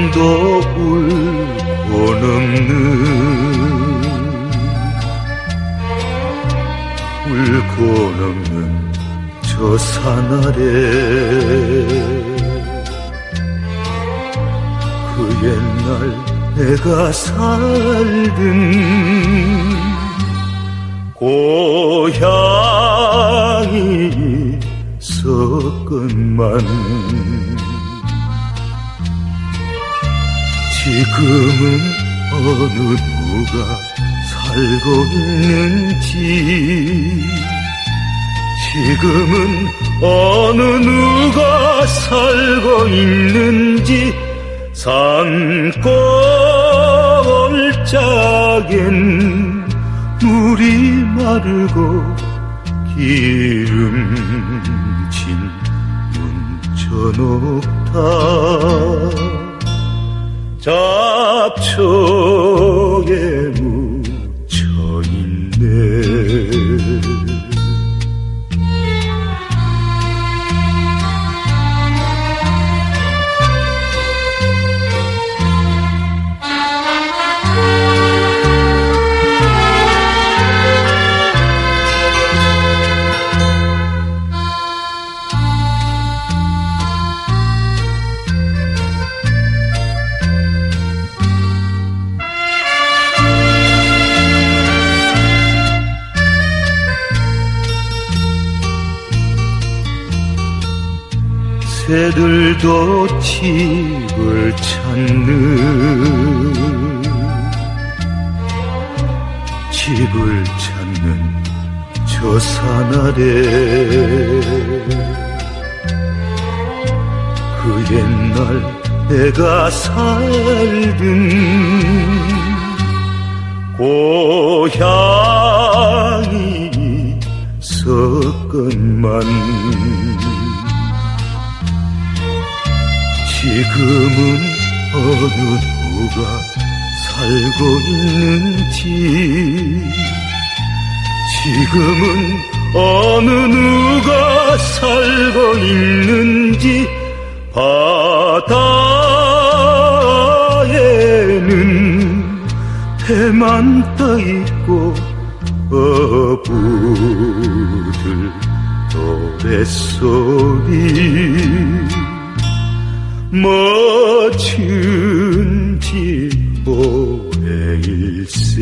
구름도 울고 넘는 울고 넘는 저 산 아래. 그 옛날 내가 살던 고향이 있었건만 지금은 어느 누가 살고 있는지. 지금은 어느 누가 살고 있는지 산골짜기엔 물이 마르고 기름진 문천옥다 잡초에 묻혀있네 새들도 집을 찾는 집을 찾는 저 산 아래 그 옛날 내가 살던 고향이 있었건만 지금은 어느 누가 살고 있는지. 지금은 어느 누가 살고 있는지 바다에는 해만 떠 있고 어부들 노랫소리 멋진 지보의 일세